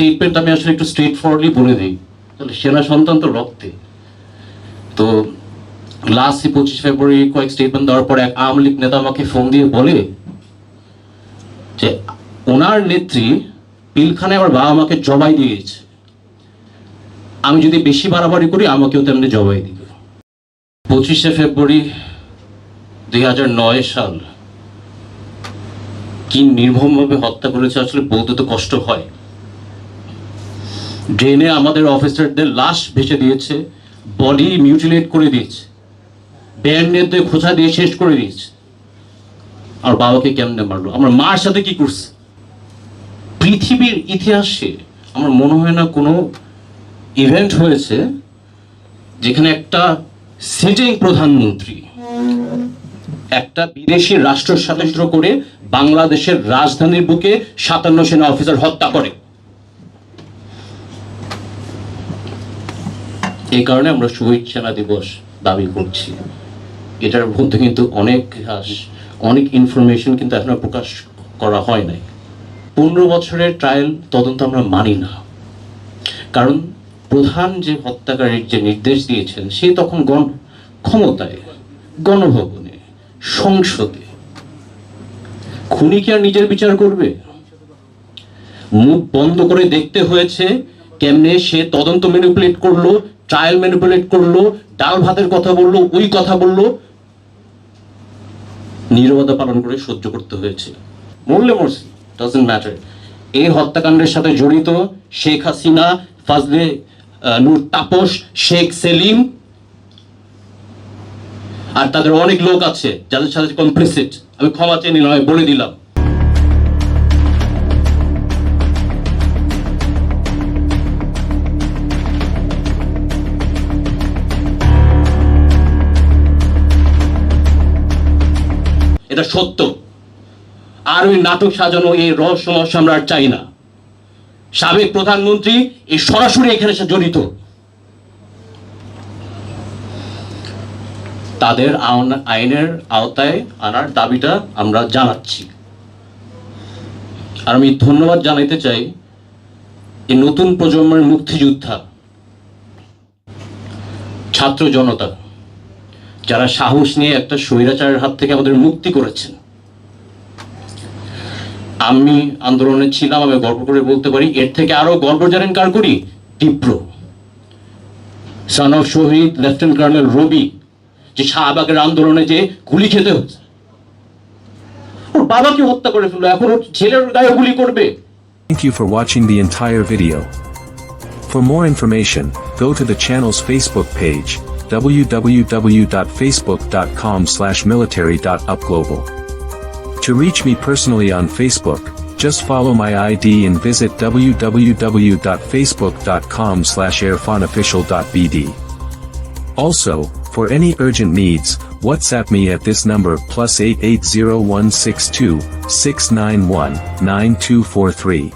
Statement আমি আসলে একটু স্ট্রেট ফরওয়ার্ডলি বলে দিই। তাহলে সেনা সন্তান তো রক্তে। তো লাস্ট পঁচিশ ফেব্রুয়ারি কয়েক স্টেটমেন্ট দেওয়ার পর এক আওয়ামী লীগ নেতা আমাকে ফোন দিয়ে বলে যে, ওনার নেত্রী পিলখানে আমার বাবা মাকে জবাই দিয়েছে আমি যদি বেশি বাড়াবাড়ি করি, আমাকেও তেমনি জবাই দিবে। পঁচিশে ফেব্রুয়ারি দুই হাজার নয় সাল কি নির্মমভাবে হত্যা করেছে, আসলে বলতে তো কষ্ট হয়। ড্রেনে আমাদের অফিসারদের লাশ ভেসে দিয়েছে বডি মিউটিলেট করে দিয়েছে ব্যান্ডের দিয়ে খোঁচা দিয়ে শেষ করে দিয়েছে। আর বাবাকে কেমনে মারলো? আমার মার সাথে কি করছে? পৃথিবীর ইতিহাসে আমার মনে হয় না কোনো ইভেন্ট হয়েছে যেখানে একটা সিটিং প্রধানমন্ত্রী একটা বিদেশি রাষ্ট্র স্বতন্ত্র করে বাংলাদেশের রাজধানীর বুকে সাতান্ন সেনা অফিসার হত্যা করে। এই কারণে আমরা সেনা দিবস দাবি করছি। এটার মধ্যে কিন্তু অনেক অনেক ইনফরমেশন কিন্তু এখনও প্রকাশ করা হয় নাই। পনেরো বছরের ট্রায়াল তদন্ত আমরা মানি না। কারণ প্রধান যে হত্যাকারীর যে নির্দেশ দিয়েছেন, সে তখন গণ ক্ষমতায়, গণভবনে, সংসদে। খুনি কি আর নিজের বিচার করবে? মুখ বন্ধ করে দেখতে হয়েছে কেমনে সে তদন্ত ম্যানিপুলেট করল ট্রায়াল ম্যানিপুলেট করল, ডাল ভাতের কথা বলল, ওই কথা বলল, নীরবতা পালন করে সহ্য করতে হয়েছে মরলে মরছে ডাজেন্ট ম্যাটার এই হত্যাকাণ্ডের সাথে জড়িত শেখ হাসিনা, ফাজলে নূর তাপস, শেখ সেলিম, আর তাদের অনেক লোক আছে, যাদের সাথে কমপ্লিসিট আমি ক্ষমা চেয়ে নিলাম বলে দিলাম। এটা সত্য। আর ওই নাটক সাজানো, এই রহস্যময় আমরা আর চাই না। সাবেক প্রধানমন্ত্রী এই সরাসরি এখানে এসে জড়িত। তাদের আইনের আওতায় আনার দাবিটা আমরা জানাচ্ছি। আর আমি ধন্যবাদ জানাইতে চাই এই নতুন প্রজন্মের মুক্তিযোদ্ধা, ছাত্র জনতা। যারা সাহস নিয়ে একটা স্বৈরাচারের হাত থেকে আমাদের মুক্তি করেছেন। আমি আন্দোলনে ছিলাম আমি গর্ব করে বলতে পারি এর থেকে আরও গর্ব জানেন কার করি? তীব্র সন অফ শহীদ লেফটেন্যান্ট কর্নেল রবি যে শাহবাগের আন্দোলনে যে গুলি খেতে হচ্ছে। ওর বাবাকে হত্যা করে ফেলল এখন ওর ছেলের গায়ে গুলি করবে। Thank you for watching the entire video. For more information, go to the channel's Facebook page, www.facebook.com slash military.upglobal. To reach me personally on Facebook, just follow my ID and visit www.facebook.com slash airfonofficial.bd. Also, for any urgent needs, WhatsApp me at this number plus 880162 691 9243.